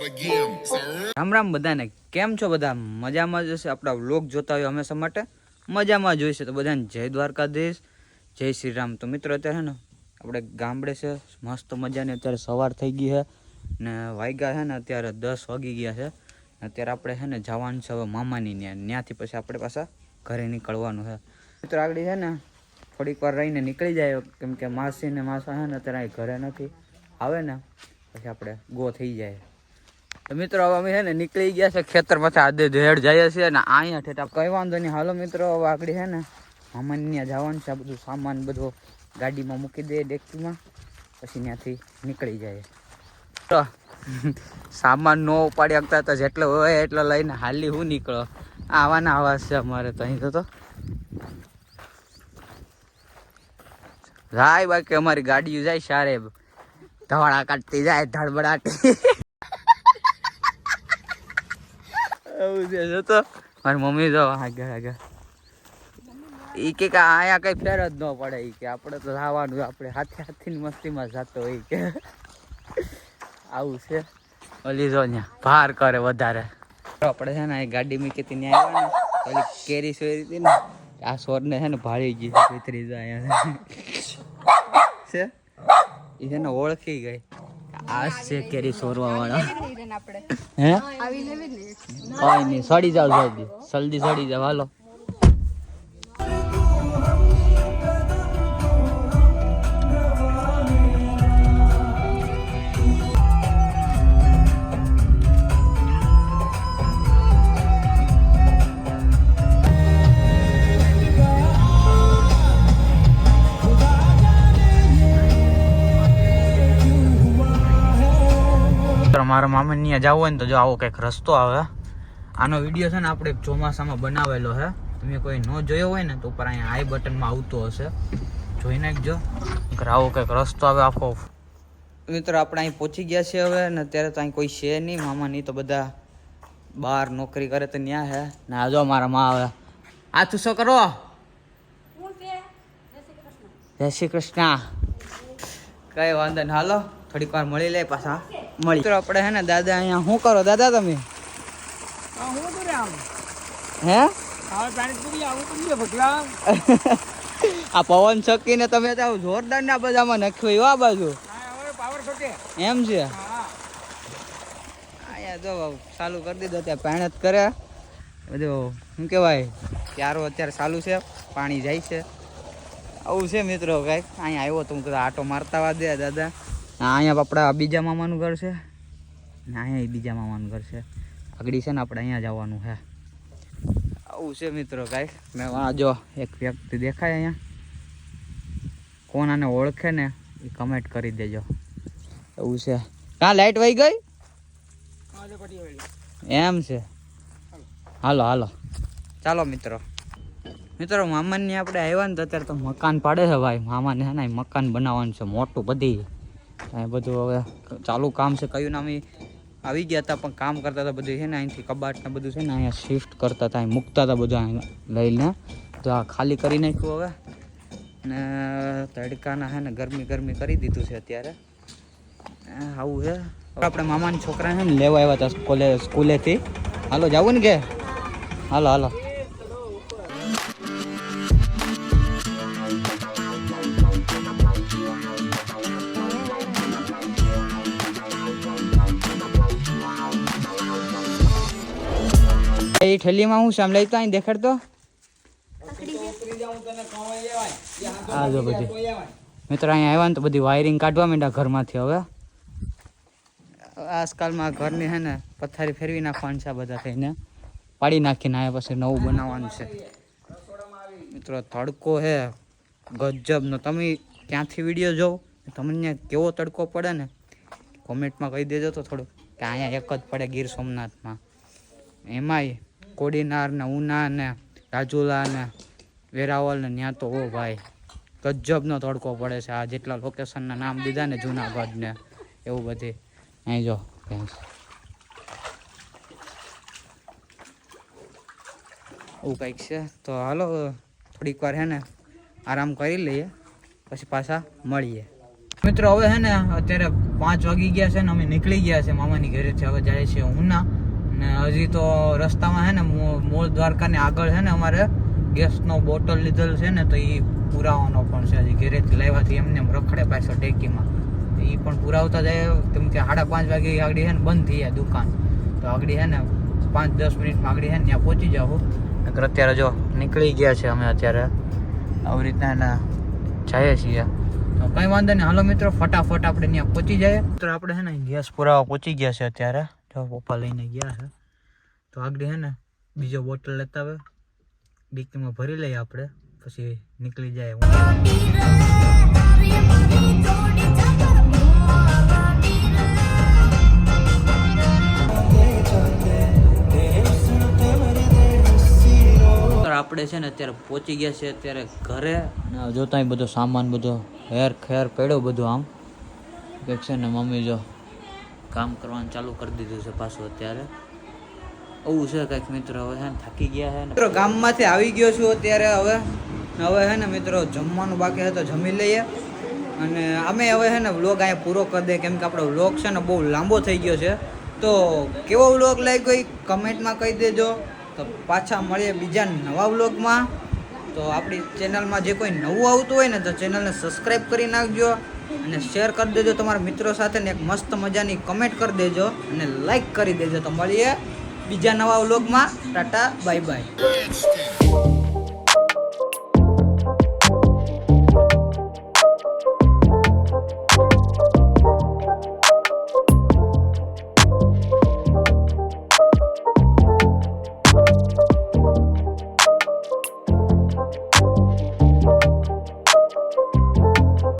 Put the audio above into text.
રામ રામ બધાને. કેમ છો બધા? મજામાં જ હશે? આપણા વ્લોગ જોતા હોય હંમેશા માટે મજામાં જોઈશે તો બધાને જય દ્વારકાધીશ. જય શ્રી રામ તો મિત્રો, અત્યારે ને, આપણે ગામડે છે. મસ્ત મજાની અત્યારે સવાર થઈ ગઈ છે. ને વાગ્યા છે ને અત્યારે દસ વાગી ગયા છે. અત્યારે આપણે છે ને જવાનું છે હવે મામાની ત્યાં ત્યાંથી પછી આપણે પાછા ઘરે નીકળવાનું છે. મિત્રો, આગળ છે ને, થોડીક વાર રહીને નીકળી જાય. કેમ કે માસી ને માસા છે ને અત્યારે ઘરે નથી. આવે ને, પછી આપણે ગો થઈ જાય. મિત્રો, હવે અમે છે ને નીકળી ગયા છે ખેતર પછી આદે ઢેડ જઈએ છીએ ને અહીંયા ઠેઠા કઈ વાંધો નહીં. હાલો મિત્રો, હવે આગળ છે ને હમણાં ત્યાં જવાનું છે. બધું સામાન બધો ગાડીમાં મૂકી દઈએ ડેકીમાં, પછી ત્યાંથી નીકળી જાય તો સામાન ન ઉપાડી શકતા તો જેટલો હોય એટલો લઈને હાલી હું નીકળો. આવાના આવા છે અમારે તો અહીં તો રાય બાકી અમારી ગાડીઓ જાય, સારે ધવાડા કાઢતી જાય, ધડબડાટી. એવું મારી મમ્મી જો, આગળ આગળ. ઈ કે અહીંયા કઈ ફેર જ ન પડે, ઈ કે આપણે તો લાવવાનું આપણે હાથે હાથની મસ્તીમાં જતો હોય કે. આવું છે. ઓલી જો ત્યાં ભાર કરે વધારે. આપણે છે ને ગાડી મૂકી હતી ત્યાં આવ્યા ને, ઓલી કેરી સોરી હતી ને, આ સોરને છે ને ભાળી ગઈ છે ત્રીજા અહીંયા. છે? એ છે ને ઓળખી ગઈ. આ છે કેરી સોરવા વાળા હે? કઈ નહીં સડી જાવ જલ્દી. જલ્દી સડી જાવ હાલો. મારા મામા ત્યાં જવું હોય ને તો જો આવો કંઈક રસ્તો આવે. આનો વીડિયો છે ને આપણે ચોમાસામાં બનાવેલો છે તમે કોઈ ન જોયો હોય ને તો ઉપર અહીંયા આઈ બટનમાં આવતો હશે. જોઈ નાખજો આવો કંઈક રસ્તો આવે આખો. મિત્રો આપણે અહીં પહોંચી ગયા છે હવે ને અત્યારે તો અહીં કોઈ છે નહીં. મામા નહીં તો બધા બહાર નોકરી કરે તો ત્યાં હે. ને આ જો મારા માં આવે આ તું શું કરો? જય શ્રી કૃષ્ણ. કઈ વાંધો નહીં. હાલો થોડીક વાર મળી લે પાછા. મળી. તો આપણે હે ને દાદા અહીંયા શું કરો? દાદા તમે? હે આ પવન ચક્કીને તમે તો જોરદાર ના બધામાં નાખ્યો એવા બાજુ. એમ છે? અહીંયા જો ચાલુ કરી દીધો ત્યાં પાણી કરે. બધું શું કહેવાય ક્યારો અત્યારે ચાલુ છે પાણી જાય છે. આવું છે મિત્રો કાંઈક. અહીંયા આવ્યો તો હું કદાચ આટો મારતા વા દે દાદા. આ અહીંયા આપણા બીજા મામાનું ઘર છે. ને અહીંયા બીજા મામાનું ઘર છે. આગળ છે ને આપણે અહીંયા જવાનું છે. આવું છે મિત્રો કાંઈક મેં આ એક વ્યક્તિ દેખાય અહીંયા. કોણ આને ઓળખે ને એ કમેન્ટ કરી દેજો. એવું છે. કાં લાઈટ વહી ગઈ? એમ છે. હાલો હાલો. ચાલો મિત્રો. મિત્રો, મામાને આપણે આવ્યા ને તો અત્યારે તો મકાન પાડે છે ભાઈ. મામાને છે ને મકાન બનાવવાનું છે, મોટું બધી. અહીં બધું હવે ચાલુ કામ છે. કયું નામ ઈ આવી ગયા હતા, પણ કામ કરતા હતા બધું છે ને અહીંથી કબાટ ને બધું છે ને અહીંયા શિફ્ટ કરતા હતા, અહીં મૂકતા હતા બધું અહીં લઈને. તો આ ખાલી કરી નાખ્યું હવે. ને તડકાના છે ને ગરમી ગરમી કરી દીધું છે અત્યારે. આવું છે. આપણે મામાના છોકરા છે ને લેવા આવ્યા હતા સ્કૂલે, સ્કૂલેથી. હાલો, જવું ને કે? હાલો હાલો. એ ઠેલીમાં હું લઈ તો અહીં દેખાડતો આ જો બધી. મિત્રો અહીંયા આવ્યા ને તો બધી વાયરિંગ કાઢવા માંડ્યા ઘરમાંથી હવે. આજકાલમાં ઘરની છે ને પથારી ફેરવી નાખવાની છે બધા થઈને. પાડી નાખીને આવ્યા પછી નવું બનાવવાનું છે. મિત્રો તડકો હે ગજબનો તમે ક્યાંથી વીડિયો જોવો? તમને કેવો તડકો પડે ને કોમેન્ટમાં કહી દેજો તો થોડુંક કે અહીંયા એક જ પડે ગીર સોમનાથમાં. એમાંય કોડીનાર ને ઉના ને રાજુલા ને વેરાવલ ને ત્યાં તો ઓ ભાઈ, ગજબનો તડકો પડે છે આ જેટલા લોકેશનના નામ દીધા ને જુનાગઢ ને, એવું બધી. અહીં જો. એવું કંઈક છે. તો હાલો, થોડીક વાર હે ને આરામ કરી લઈએ, પછી પાછા મળીએ. મિત્રો, હવે હે ને અત્યારે પાંચ વાગી ગયા છે ને અમે નીકળી ગયા છે મામાની ઘરેથી. હવે જાય છે ઉના. ને હજી તો રસ્તામાં છે ને મૂળ દ્વારકાને આગળ છે ને અમારે ગેસનો બોટલ લીધેલ છે ને તો એ પુરાવાનો પણ છે. હજી ઘેરેથી લાવ્યાથી એમને એમ રખડે પાછળ ટેકીમાં. એ પણ પુરાવતા જાય. કેમ કે સાડા પાંચ વાગે આગળ છે ને બંધ થઈ જાય દુકાન. તો આગળ છે ને પાંચ દસ મિનિટમાં આગળ છે ને ત્યાં પહોંચી જાવ નકર અત્યારે જો નીકળી ગયા છે અમે અત્યારે. આવી રીતના એના જઈએ છીએ. તો કંઈ વાંધો નહીં. હાલો મિત્રો, ફટાફટ આપણે ત્યાં પહોંચી જાય મિત્રો આપણે છે ને ગેસ પુરાવા પહોંચી ગયા છે અત્યારે. જો પપ્પા લઈને ગયા છે. તો આગળ છે ને બીજો બોટલ લેતા આવે. ડીકીમાં ભરી લઈએ આપણે. પછી નીકળી જાય આપણે છે ને અત્યારે પહોંચી ગયા છે અત્યારે ઘરે. જોતા બધો સામાન બધો હેર ખેર પડ્યો બધું આમ. કંઈક છે ને મમ્મી જો કામ કરવાનું ચાલુ કરી દીધું છે પાછું અત્યારે. આવું છે કંઈક મિત્રો, હવે છે ને થાકી ગયા છે મિત્રો, ગામમાંથી આવી ગયો છું અત્યારે હવે. હવે છે ને મિત્રો, જમવાનું બાકી છે તો જમી લઈએ. અને અમે હવે છે ને વ્લોગ અહીંયા પૂરો કરી દઈએ, કેમ કે આપણો વ્લોગ છે ને બહુ લાંબો થઈ ગયો છે. તો કેવો વ્લોગ લાગ્યો એ કમેન્ટમાં કહી દેજો. તો પાછા મળીએ બીજા નવા વ્લોગમાં. તો આપણી ચેનલમાં જે કોઈ નવું આવતું હોય ને, તો ચેનલને સબસ્ક્રાઈબ કરી નાખજો. અને શેર કરી દેજો તમારા મિત્રો સાથે ને એક મસ્ત મજાની કમેન્ટ કરી દેજો અને લાઈક કરી દેજો. તો મળીએ બીજા નવા વ્લોગમાં ટાટા બાય બાય